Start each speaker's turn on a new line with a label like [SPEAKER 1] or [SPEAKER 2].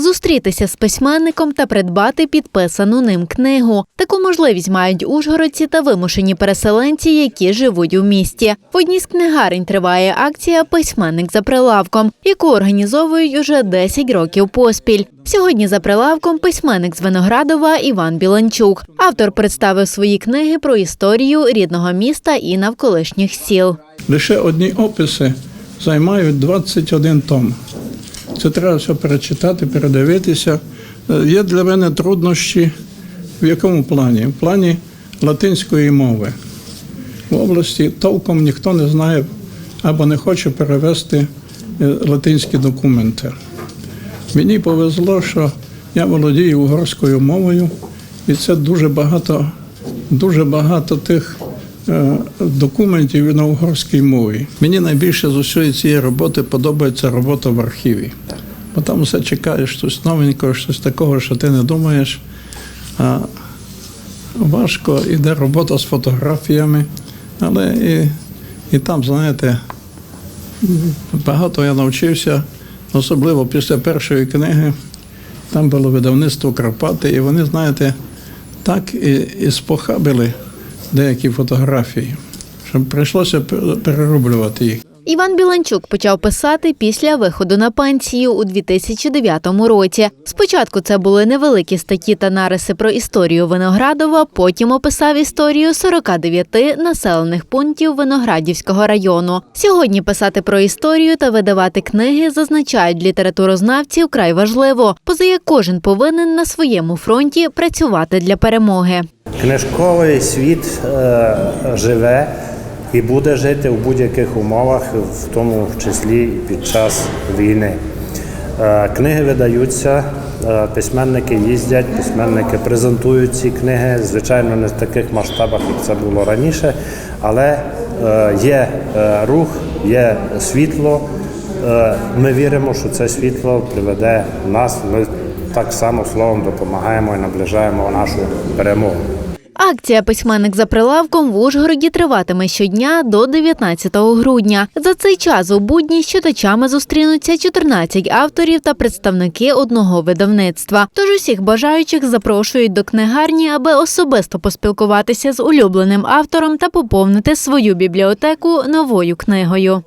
[SPEAKER 1] зустрітися з письменником та придбати підписану ним книгу. Таку можливість мають ужгородці та вимушені переселенці, які живуть у місті. В одній з книгарень триває акція Письменник за прилавком, яку організовують уже 10 років поспіль. Сьогодні за прилавком письменник з Виноградова Іван Біланчук. Автор представив свої книги про історію рідного міста і навколишніх сіл.
[SPEAKER 2] Лише одні описи займають 21 том. Це треба все перечитати, передивитися. Е, Є для мене труднощі в якому плані? В плані латинської мови. В області толком ніхто не знає або не хоче перевести е, латинські документи. Мені повезло, що я володію угорською мовою, і це дуже багато, дуже багато тих документів на угорській мові. Мені найбільше з усієї цієї роботи подобається робота в архіві. Бо там все чекаєш щось новенького, щось такого, що ти не думаєш. А важко йде робота з фотографіями, але і, і там, знаєте, багато я навчився, особливо після першої книги. Там було видавництво Карпати, і вони, знаєте, так і, і спохабили деякі фотографії, що прийшлося перероблювати їх.
[SPEAKER 1] Іван Біланчук почав писати після виходу на пенсію у 2009 році. Спочатку це були невеликі статті та нариси про історію Виноградова, потім описав історію 49 населених пунктів Виноградівського району. Сьогодні писати про історію та видавати книги зазначають літературознавці вкрай важливо, поза як кожен повинен на своєму фронті працювати для перемоги.
[SPEAKER 3] Книжковий світ е, живе і буде жити в будь-яких умовах, в тому числі під час війни. Е, Книги видаються, е, письменники їздять, письменники презентують ці книги, звичайно, не в таких масштабах, як це було раніше, але е, є е, рух, є світло. Е, Ми віримо, що це світло приведе нас. Ми так само словом допомагаємо і наближаємо нашу перемогу.
[SPEAKER 1] Акція Письменник за прилавком в Ужгороді триватиме щодня до 19 грудня. За цей час у будні з читачами зустрінуться 14 авторів та представники одного видавництва. Тож усіх бажаючих запрошують до книгарні, аби особисто поспілкуватися з улюбленим автором та поповнити свою бібліотеку новою книгою.